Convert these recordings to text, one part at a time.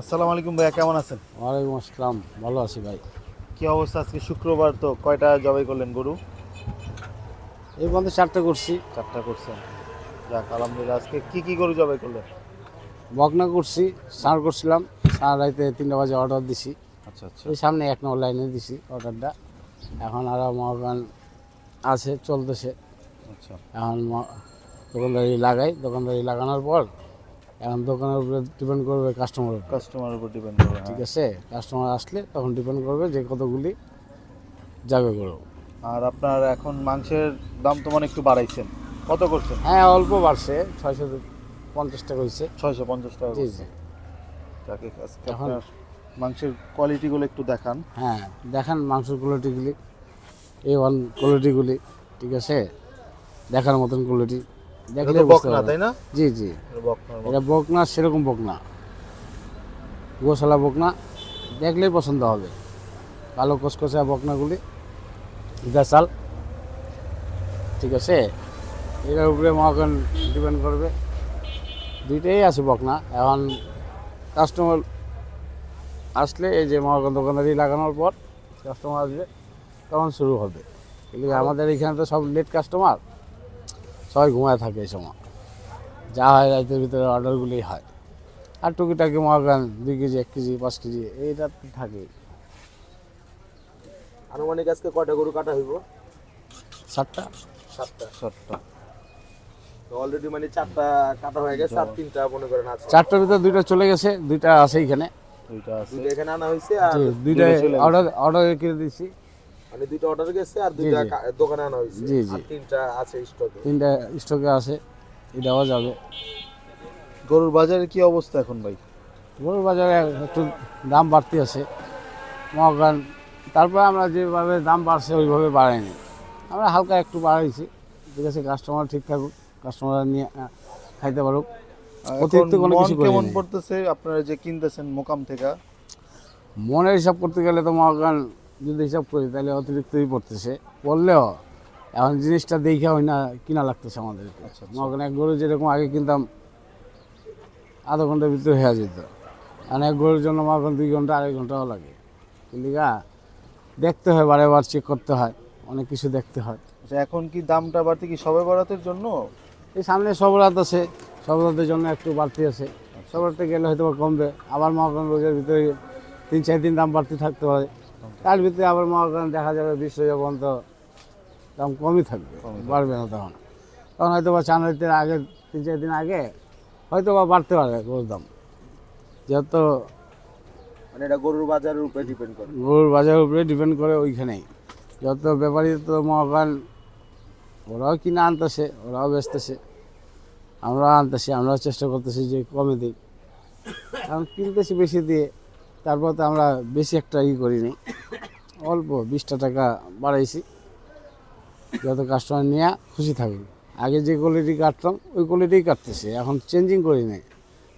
আসসালামু আলাইকুম ভাইয়া কেমন আছেন? ওয়ালাইকুম আসসালাম ভালো আছি ভাই। কি অবস্থা আজকে শুক্রবার তো কয়টা জবাই করলেন গরু? এই পর্যন্ত চারটে করছি। চারটা করছেন। যাক আলহামদুলিল্লাহ আজকে কি কি গরু জবাই করলেন? বকনা করছি সার করছিলাম সার রাইতে তিনটা বাজে অর্ডার দিছি। আচ্ছা আচ্ছা। এই সামনে এক নম্বর লাইনে দিছি অর্ডারটা এখন আরও মহাগান আছে চলতেছে। আচ্ছা। এখন দোকানদারি লাগাই দোকানদারি লাগানোর পর এখন দোকানের উপরে ডিপেন্ড করবে কাস্টমার উপর। কাস্টমার উপর ডিপেন্ড করবে ঠিক হ্যাঁ। আছে? কাস্টমার আসলে তখন ডিপেন্ড করবে যে কতগুলি যাবে গরু। আর আপনার এখন মাংসের দাম তো মানে একটু বাড়াইছেন। কত করছেন? হ্যাঁ অল্প বাড়ছে। ছয়শো পঞ্চাশ টাকা হয়েছে ছয়শো পঞ্চাশ টাকা জি। জি। আজকে এখন- মাংসের কোয়ালিটিগুলো একটু দেখান। হ্যাঁ দেখান মাংসের কোয়ালিটিগুলি এ ওয়ান কোয়ালিটিগুলি ঠিক আছে? দেখার মতন কোয়ালিটি দেখলে বকনা তাই না? জি জি। এটা বকনা সেরকম বকনা। গোশালা বকনা দেখলেই পছন্দ হবে। কালো কসকসা বকনাগুলি দেশাল ঠিক আছে? এটার উপরে মহাকান ডিপেন্ড করবে। দুইটাই আছে বকনা। এখন কাস্টমার আসলে এই যে মহাকান দোকানদারি লাগানোর পর কাস্টমার আসবে তখন শুরু হবে। আমাদের এখানে তো সব লেট কাস্টমার সবাই ঘুমায় থাকে এই সময়। যা হয় রাতের ভিতরে অর্ডারগুলি হয়। আর টুকিটাকি মহাগান দুই কেজি এক কেজি পাঁচ কেজি এইটা তো থাকেই। আনুমানিক আজকে কটা গরু কাটা হইব? সাতটা। সাতটা। সাতটা। অলরেডি মানে চারটা কাটা হয়ে গেছে আর তিনটা মনে করেন আছে। চারটার ভিতরে দুইটা চলে গেছে দুইটা আছে এখানে। দুইটা আছে দুইটা এখানে আনা হয়েছে আর দুইটা। অর্ডার অর্ডার করে দিচ্ছি মানে দুইটা অর্ডার গেছে আর দুইটা দোকানে আনা হয়েছে। জি, জি। তিনটা আছে স্টকে তিনটা স্টকে আছে এটাও যাবে। গরুর বাজারে কি অবস্থা এখন ভাই? গরুর বাজারে একটু দাম বাড়তি আছে। মহাগান তারপরে আমরা যেভাবে দাম বাড়ছে ওইভাবে বাড়াইনি আমরা হালকা একটু বাড়াইছি। ঠিক আছে কাস্টমার ঠিক থাকুক কাস্টমার নিয়ে খাইতে পারুক। অতিরিক্ত কোনো কিছু। কেমন পড়তেছে আপনারা যে কিনতেছেন মোকাম থেকে? মনের হিসাব করতে গেলে তো মহাগান যদি হিসাব করি তাহলে অতিরিক্তই পড়তেছে। বললেও এখন জিনিসটা দেখে হয় না কিনা লাগতেছে আমাদের। আচ্ছা, আচ্ছা। এক গরু যেরকম আগে কিনতাম আধা ঘণ্টার ভিতরে হয়ে যেত। এখন এক গরুর জন্য মহাগান দুই ঘণ্টা আড়াই ঘন্টাও লাগে। কিন্তু গা দেখতে হয় বারে বার চেক করতে হয় অনেক কিছু দেখতে হয়। আচ্ছা, এখন কি দামটা বাড়তে কি সবে বরাতের জন্য? এই সামনে সবরাত আছে সবরাতের জন্য একটু বাড়তি আছে। সব সবরাতে গেলে হয়তো বা কমবে। আবার মহাকান রোজের ভিতরে তিন চার দিন দাম বাড়তি থাকতে পারে। তার ভিতরে আবার মহাকান দেখা যাবে বিশ হাজার পর্যন্ত দাম কমই থাকবে। বাড়বে না তখন। তখন হয়তো বা চাঁদাইতের আগে তিন চার দিন আগে হয়তো বা বাড়তে পারে গরুর দাম। যেহেতু মানে এটা গরুর বাজারের উপরে ডিপেন্ড করে। গরুর বাজারের উপরে ডিপেন্ড করে ওইখানেই। যত ব্যাপারী তো মহাকান ওরাও কিনে আনতেছে ওরাও বেচতেছে। আমরাও আনতেছি আমরাও চেষ্টা করতেছি যে কমে দিই কারণ কিনতেছি বেশি দিয়ে তারপর তো আমরা বেশি একটা ই করিনি। অল্প বিশটা টাকা বাড়াইছি। যত কাস্টমার নিয়ে খুশি থাকুক। আগে যে কোয়ালিটি কাটতাম, ওই কোয়ালিটিই কাটতেছি। এখন চেঞ্জিং করি নাই।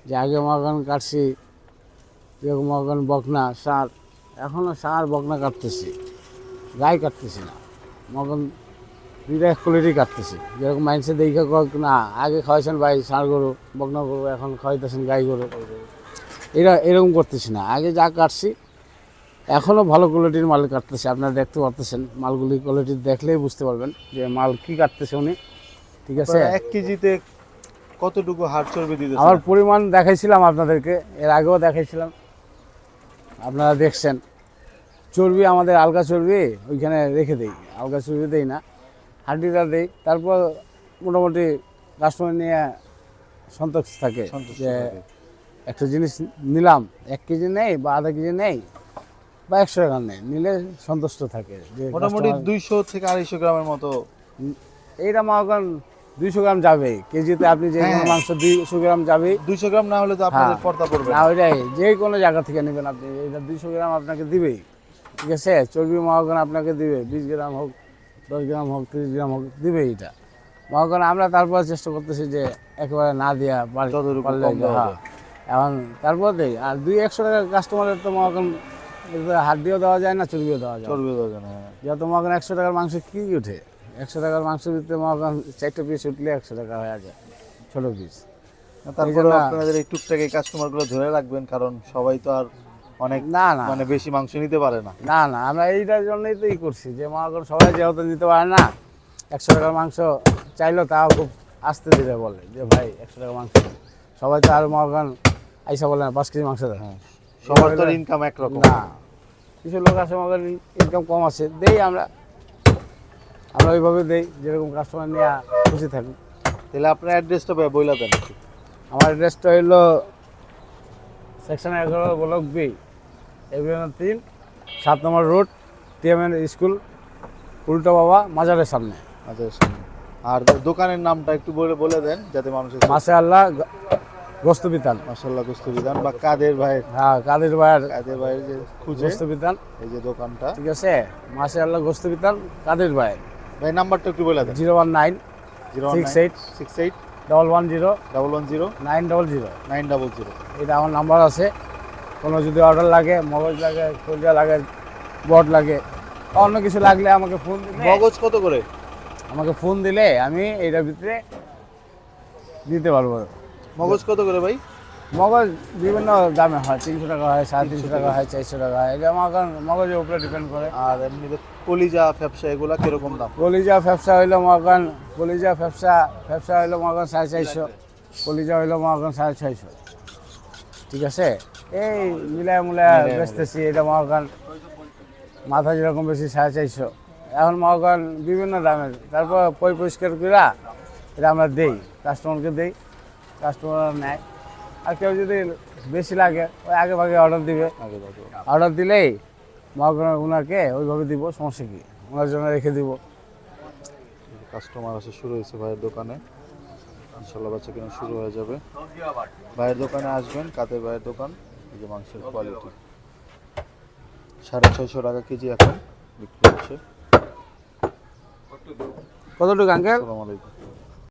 যে আগে মহাকান কাটছি, যেরকম মহাকান বকনা, সার এখনও সার, বকনা কাটতেছি। গায়ে কাটতেছি না। মহাকান দুইটা কোয়ালিটি কাটতেছি। যেরকম মাইন্সে দেখে না, আগে খাওয়াইছেন ভাই ষাঁড় গরু, বকনা গরু, এখন খাওয়াইতেছেন গাই গরু। এরা এরকম করতেছি না। আগে যা কাটছি এখনও ভালো কোয়ালিটির মাল কাটতেছে। আপনারা দেখতে পারতেছেন মালগুলি কোয়ালিটি দেখলেই বুঝতে পারবেন যে মাল কি কাটতেছে উনি। ঠিক আছে? এক কেজিতে কতটুকু হাড় চর্বি দিতেছেন? আমার পরিমাণ দেখাইছিলাম আপনাদেরকে এর আগেও দেখাইছিলাম। আপনারা দেখছেন চর্বি আমাদের আলগা চর্বি ওইখানে রেখে দেই। আলগা চর্বি দেই না হাড্ডিটা দেই তারপর মোটামুটি কাস্টমার নিয়ে সন্তোষ থাকে যে। একটা জিনিস নিলাম এক কেজি নেই বা আধা কেজি নেই বা একশো টাকা নেই নিলে সন্তুষ্ট থাকে যে মোটামুটি দুইশো থেকে আড়াইশো গ্রামের মতো। এইটা মহাকান দুইশো গ্রাম যাবে কেজিতে আপনি যে কোনো হ্যাঁ। মাংস দুইশো গ্রাম যাবে। দুইশো গ্রাম না হলে তো আপনাদের হ্যাঁ। পর্দা পড়বে না। ওইটাই যে কোনো জায়গা থেকে নেবেন আপনি এটা দুইশো গ্রাম আপনাকে দিবেই ঠিক আছে? চর্বি মহাগণ আপনাকে দিবে বিশ গ্রাম হোক দশ গ্রাম হোক তিরিশ গ্রাম হোক দিবে এটা মহাগণ আমরা তারপর চেষ্টা করতেছি যে একেবারে না দেওয়া পারলে হ্যাঁ। এখন তারপর দেই আর দুই একশো টাকা কাস্টমারের তো মহাগণ হাত দিয়েও দেওয়া যায় না চর্বিও দেওয়া যায় না। চর্বি দেওয়া যায় না, হ্যাঁ। যত মহাগণ একশো টাকার মাংস কি উঠে একশো টাকার মাংস দিতে মহাগণ চারটে পিস উঠলে একশো টাকা হয়ে যায় ছোটো পিস তারপরে আপনাদের এই টুকটাক এই কাস্টমার ধরে রাখবেন কারণ সবাই তো আর অনেক না না মানে বেশি মাংস নিতে পারে না না না আমরা এইটার জন্যই তো ই করছি যে করুন সবাই যেহেতু নিতে পারে না একশো টাকার মাংস চাইলো তাও খুব আস্তে ধীরে বলে যে ভাই একশো টাকা মাংস সবাই তো আর করেন আইসা বলে না পাঁচ কেজি মাংস দেয়। সবার তো ইনকাম একরকম না কিছু লোক আছে আমাদের ইনকাম কম আছে দেই আমরা। আমরা ওইভাবে দেই যেরকম কাস্টমার নিয়ে খুশি থাকি। তাহলে আপনার অ্যাড্রেসটা বইলা দেন আমার অ্যাড্রেসটা হইল সেকশন এগারো ব্লক বি এভিএন তিন সাত নম্বর রোড টিএমএন স্কুল উল্টো বাবা মাজারের সামনে। আচ্ছা শুনুন। আর দোকানের নামটা একটু বলে বলে দেন যাতে মানুষের মাসে আল্লাহ গোস্ত বিতান। মাসাল্লাহ গুস্ত বিধান বা কাদের ভাইয়ের? হ্যাঁ কাদের ভাইয়ের কাদের ভাইয়ের যে খুঁজে? গোস্ত বিতান। এই যে দোকানটা। ঠিক আছে? মাসে আল্লাহ গোস্ত বিতান কাদের ভাইয়ের? ভাই নাম্বারটা একটু বলে দেন। Zero one nine zero six eight six eight double one zero double one zero nine double zero. Nine double zero. এটা আমার নাম্বার আছে। কোনো যদি অর্ডার লাগে মগজ লাগে কলিজা লাগে বট লাগে অন্য কিছু লাগলে আমাকে ফোন দিলে মগজ কত করে? আমাকে ফোন দিলে আমি এইটার ভিতরে দিতে পারব। মগজ কত করে ভাই? মগজ বিভিন্ন দামে হয় তিনশো টাকা হয় সাড়ে তিনশো টাকা হয় চারশো টাকা হয়। এটা আমার মগজের উপরে ডিপেন্ড করে। আর এমনি কলিজা ব্যবসা এগুলো কীরকম দাম? কলিজা ব্যবসা হইল মগান কলিজা ব্যবসা ব্যবসা হইল মগান সাড়ে চারশো কলিজা হইল মগান সাড়ে ছয়শো। ঠিক আছে? এই মিলায় মুলায় বেচতেছি এটা মগান মাথা যেরকম বেশি সাড়ে চারশো। এখন মগান বিভিন্ন দামের তারপর পই পরিষ্কার করা এটা আমরা দেই কাস্টমারকে দেই। কাস্টমার নেয় আর কেউ যদি বেশি লাগে ওই আগে ভাগে অর্ডার দিবে। আগে দাও অর্ডার দিলেই মগান ওনাকে ওইভাবে দিব সমস্যা কি? ওনার জন্য রেখে দিব। কাস্টমার আসা শুরু হয়েছে ভাইয়ের দোকানে। ইনশাল্লাহ বাচ্চা কিনা শুরু হয়ে যাবে। ভাইয়ের দোকানে আসবেন কাতের ভাইয়ের দোকান? এই যে মাংসের কোয়ালিটি সাড়ে ছয়শো টাকা কেজি এখন বিক্রি হচ্ছে। কতটুকু আঙ্কেল আসসালামু আলাইকুম।